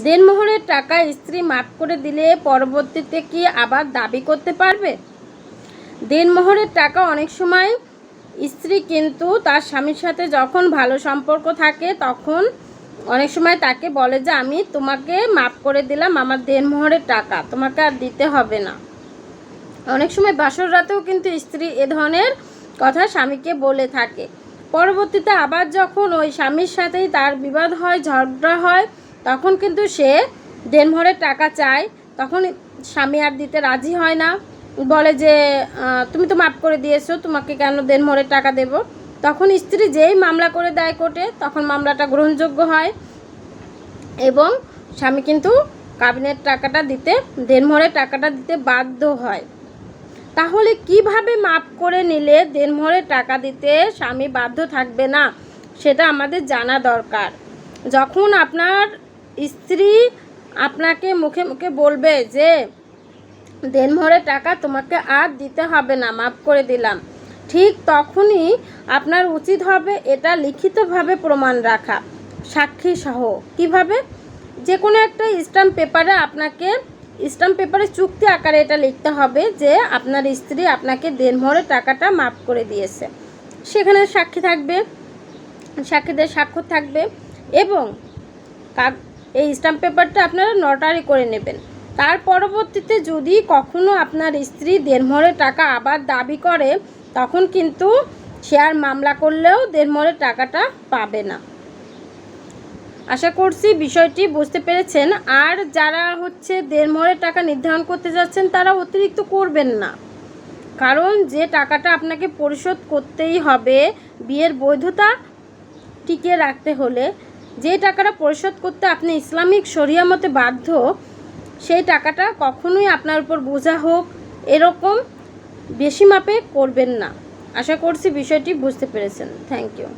দেনমোহরের টাকা স্ত্রী মাফ করে দিলে পরবর্তীতে কি আবার দাবি করতে পারবে? দেনমোহরের টাকা অনেক সময় স্ত্রী কিন্তু তার স্বামীর সাথে যখন ভালো সম্পর্ক থাকে তখন অনেক সময় তাকে বলে যে, আমি তোমাকে মাফ করে দিলাম আমার দেনমোহরের টাকা, তোমাকে আর দিতে হবে না। অনেক সময় বাসর রাতেও কিন্তু স্ত্রী এ ধরনের কথা স্বামীকে বলে থাকে। পরবর্তীতে আবার যখন ওই স্বামীর সাথেই তার বিবাদ হয়, ঝগড়া হয় তখন কিন্তু সে দেনমোহরের টাকা চায়। তখন স্বামী আর দিতে রাজি হয় না। বলে যে তুমি তো মাফ করে দিয়েছ, তোমাকে কেন দেনমোহরের টাকা দেব? তখন স্ত্রী যেই মামলা করে দেয় কোর্টে, তখন মামলাটা গ্রহণযোগ্য হয়। এবং স্বামী কিন্তু কাবিনের টাকাটা দিতে দেনমোহরের টাকাটা দিতে বাধ্য হয়। তাহলে কীভাবে মাপ করে নিলে দেনমোহরের টাকা দিতে স্বামী বাধ্য থাকবে না? সেটা আমাদের জানা দরকার। যখন আপনার স্ত্রী আপনাকে মুখে মুখে বলবে যে, দেনমোহরের টাকা তোমাকে আর দিতে হবে না, মাফ করে দিলাম। ঠিক তখনই আপনার উচিত হবে এটা লিখিতভাবে প্রমাণ রাখা, সাক্ষী সহ। কীভাবে? যে কোনো একটা স্ট্যাম্প পেপারে আপনাকে, স্ট্যাম্প পেপারে চুক্তি আকারে এটা লিখতে হবে যে, আপনার স্ত্রী আপনাকে দেনমোহরের টাকাটা মাফ করে দিয়েছে। সেখানে সাক্ষী থাকবে, সাক্ষীদের স্বাক্ষর থাকবে এবং এই স্ট্যাম্প পেপারটা আপনারা নটারি করে নেবেন। তার পরবর্তীতে যদি কখনো আপনার স্ত্রী দেড়মোহরের টাকা আবার দাবি করে, তখন কিন্তু সে আর মামলা করলেও দেড়মোহরের টাকাটা পাবে না। আশা করছি বিষয়টি বুঝতে পেরেছেন। আর যারা হচ্ছে দেড়মোহরের টাকা নির্ধারণ করতে যাচ্ছেন, তারা অতিরিক্ত করবেন না। কারণ যে টাকাটা আপনাকে পরিশোধ করতেই হবে, বিয়ের বৈধতা টিকিয়ে রাখতে হলে যে টাকাটা পরিশোধ করতে আপনি ইসলামিক শরিয়া মতে বাধ্য, সেই টাকাটা কখনোই আপনার উপর বোঝা হোক, এরকম বেশি মাপে করবেন না। আশা করছি বিষয়টি বুঝতে পেরেছেন। Thank you